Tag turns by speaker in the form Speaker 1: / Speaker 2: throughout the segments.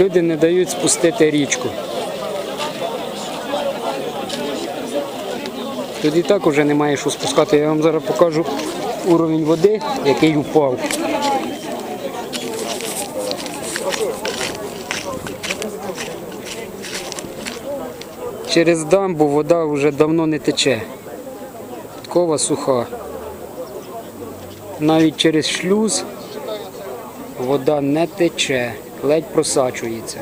Speaker 1: Люди не дають спустити річку. Тут і так уже немає що спускати. Я вам зараз покажу уровень води, який упав. Через дамбу вода вже давно не тече. Подкова суха. Навіть через шлюз вода не тече, ледь просачується.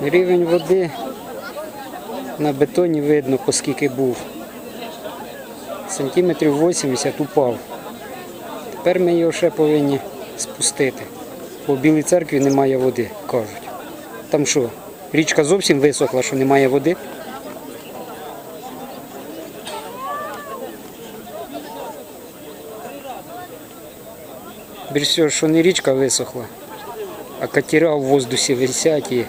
Speaker 1: Рівень води на бетоні видно, оскільки був. Сантиметрів 80 упав. Тепер ми його ще повинні спустити. В Білій церкві немає води, кажуть. Там що, річка зовсім висохла, що немає води? Більш всього, що не річка висохла, а катера в воздусі висять і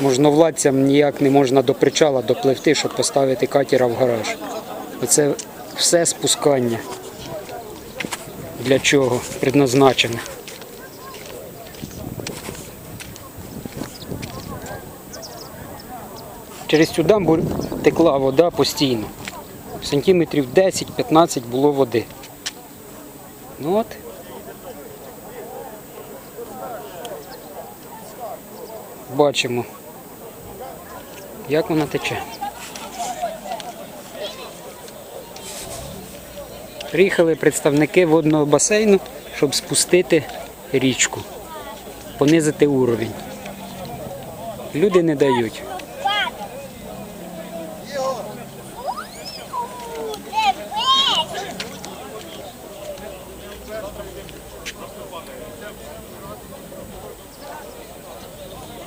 Speaker 1: можновладцям ніяк не можна до причала допливти, щоб поставити катера в гараж. Оце все спускання. Для чого предназначене. Через цю дамбу текла вода постійно. Сантиметрів 10-15 було води. Ну от. Бачимо, як вона тече. Приїхали представники водного басейну, щоб спустити річку, понизити уровень. Люди не дають. Bible.